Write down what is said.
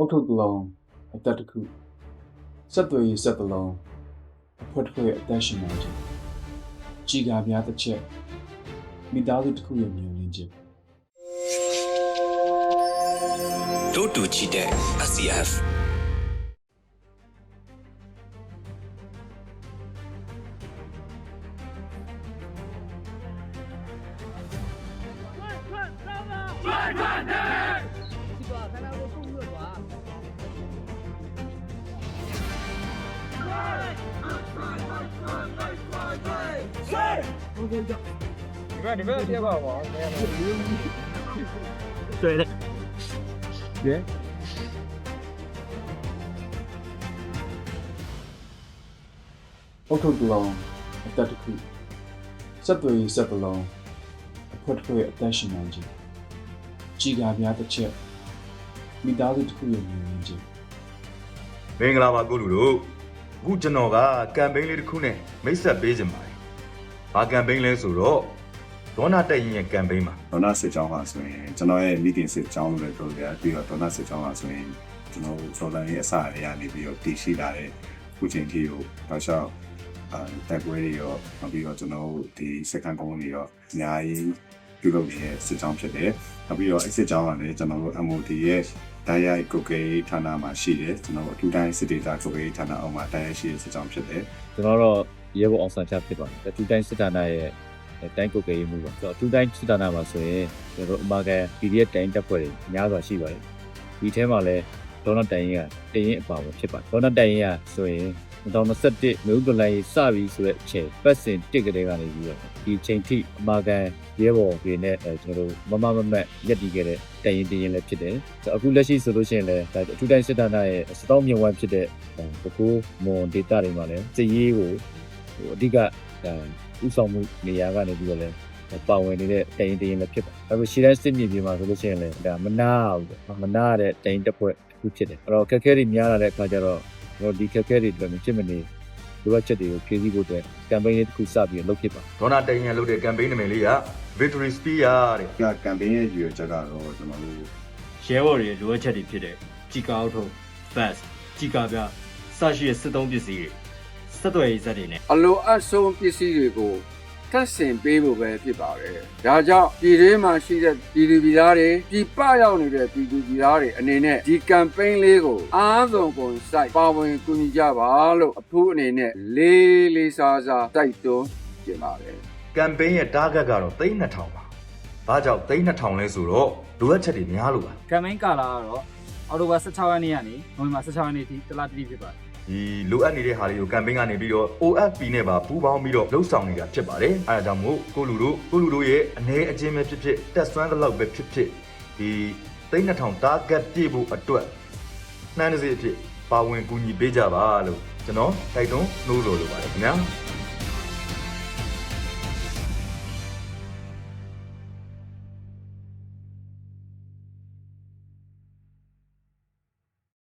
အုတ်ထုတ်တစ်လုံးအသက်တစ်ခုဆက်သွယ်ရေးဆက်တစ်လုံးအဖွက်တစ်ခွက်အသက်ရှင်နေခြင်းကြည်ကားများတစ်ချက်မိသားစုတစ်ခုရဲ့မြင်လင်းခြင်းတို့တူချီတဲ့ SCF အုတ်ထုတ်တစ်လုံးအသက်တစ်ခုဆက်သွယ်ရေးဆက်တစ်လုံးအဖွက်တစ်ခွက်အသက်ရှင်နေခြင်းကြည်ကားများတစ်ချက်မိသားစုတစ်ခုရဲ့မြင်လင်းခြင်းမင်္ဂလာပါကိုလူတို့အခုကျွန်တော်ကကမ်ပိန်းလေးတစ်ခုနဲ့မိတ်ဆက်ပေးခြင်းပါတယ်။ ဘာကမ်ပိန်းလဲဆိုတော့ဒေါနာတက်ရင်ရဲ့ကမ်ပိန်းပါဒေါနာစစ်ကြောင်းဟာဆိုရင်ကျွန်တော်ရဲ့ meeting စစ်ကြောင်းလို့လည်းပြောကြတယ်ပြီးတော့ဒေါနာစစ်ကြောင်းဟာဆိုရင်ကျွန်တော်တို့ Jordan ရဲ့အစအရာနေပြီးတော့တည်ရှိလာတဲ့ခုချိန်ထိကိုတော့ရှောက်အဲတက်ပွဲတွေရောနောက်ပြီးတော့ကျွန်တော်တို့ဒီ second ကုန်းတွေရောအများကြီးပြုလုပ်နေတဲ့စစ်ကြောင်းဖြစ်တယ်နောက်ပြီးတော့အဲ့စစ်ကြောင်းကလည်းကျွန်တော်တို့ MOD ရဲ့တိုင်းရိုက်ကုတ်ကေဌာနမှာရှိတယ်ကျွန်တော်တို့အထူးတိုင်းစစ်ဒေသကုတ်ကေဌာနအောက်မှာတိုင်းရိုက်ရှိတဲ့စစ်ကြောင်းဖြစ်တယ်ကျွန်တော်တော့ ရဲဘော်အောင်ဆန်းချဖြစ်ပါတယ်။တူတိုင်းစစ်ဌာနရဲ့တိုင်းကုတ်ကရေးမှုပါ။ဆိုတော့တူတိုင်းစစ်ဌာနမှာဆိုရင်ကျွန်တော်တို့အမကန် PDF တိုင်းတပ်ဖွဲ့တွေများစွာရှိပါတယ်။ဒီထဲမှာလည်းဒေါနတိုင်ရင်ကတရင်အပါဝင်ဖြစ်ပါတယ်။ဒေါနတိုင်ရင်ကဆိုရင်2021မြို့ဒလိုင်းစပြီးဆိုတဲ့အချိန်ပတ်စင်တစ်ကလေးကနေပြီးတော့ဒီချိန်ထိအမကန်ရဲဘော်တွေနဲ့အဲကျွန်တော်တို့မမမမတ်ရက်တည်ခဲ့တဲ့တိုင်ရင်တရင်လည်းဖြစ်တယ်။ဆိုတော့အခုလက်ရှိဆိုလို့ရှိရင်လည်းဒါအထူးတိုင်းစစ်ဌာနရဲ့စတောင်းမြင့်ဝမ်းဖြစ်တဲ့ပကူမွန်ဒေတာတွေမှာလည်းစစ်ရေးကို ဟိုအဓိကဒါဥဆောင်မှုနေရာကနေပြီးတော့လည်းပါဝင်နေတဲ့တိုင်ရင်တရင်လည်းဖြစ်ပါအဲ့လိုရှီတိုင်းစစ်မြေပြင်မှာဆိုလို့ရှိရင်လည်းဒါမနာဘူးပေါ့မနာရတဲ့တိုင်တက်ဖွဲ့တစ်ခုဖြစ်တယ်အဲ့တော့ခက်ခဲတွေများလာတဲ့အခါကျတော့ကျွန်တော်ဒီခက်ခဲတွေအတွက်မဖြစ်မနေလိုအပ်ချက်တွေကိုဖြည့်ဆည်းဖို့အတွက် campaign လေးတစ်ခုစပြီးလုပ်ဖြစ်ပါ။ဒေါနာတက်ရင်လုပ်တဲ့ကမ်ပိန်းနာမည်လေးက Victory Spear တဲ့ဒီက campaign ရဲ့ရည်ရွယ်ချက်ကတော့ကျွန်တော်တို့ရဲဘော်တွေရဲ့လိုအပ်ချက်တွေဖြစ်တဲ့ကြီးကားအောက်ထုတ် fast ကြီးကားပြစရှိတဲ့စစ်သုံးပစ္စည်းတွေ စက်သွယ်ရေးဇက်တွေနဲ့အလိုအပ်ဆုံးပစ္စည်းတွေကိုထပ်ဆင်ပေးဖို့ပဲဖြစ်ပါတယ်။ဒါကြောင့်ပြည်တွင်းမှာရှိတဲ့ပြည်သူပြည်သားတွေပြည်ပရောက်နေတဲ့ပြည်သူပြည်သားတွေအနေနဲ့ဒီ campaign လေးကိုအားဆုံးကုန်စိုက်ပါဝင်ကူညီကြပါလို့အဖို့အနေနဲ့လေးလေးစားစားတိုက်တွန်းကြပါတယ်ကမ်ပိန်းရဲ့ target ကတော့3200ပါ။ဘာကြောင့်3200လဲဆိုတော့လိုအပ်ချက်တွေများလို့ပါကမ်မိန်းကာလာကတော့အော်တိုဘာ16ရက်နေ့ကနေနိုဝင်ဘာ16ရက်နေ့ထိတလားတိတိဖြစ်ပါတယ် ဒီလိုအပ်နေတဲ့ဟာတွေကိုကမ်ပိန်းကနေပြီးတော့ OFP နဲ့ပါပူးပေါင်းပြီးတော့လှုပ်ဆောင်နေတာဖြစ်ပါတယ်။အဲဒါကြောင့်မို့ကိုလူတို့ကိုလူတို့ရဲ့အနေအချင်းပဲဖြစ်ဖြစ်တက်ဆွမ်းတဲ့လောက်ပဲဖြစ်ဖြစ်ဒီ3200 target ပြည့်ဖို့အတွက်နှမ်းတစ်စီအဖြစ်ပါဝင်ကူညီပေးကြပါလို့ကျွန်တော်တိုက်တွန်းနှိုးလို့လိုပါတယ်ခင်ဗျာ။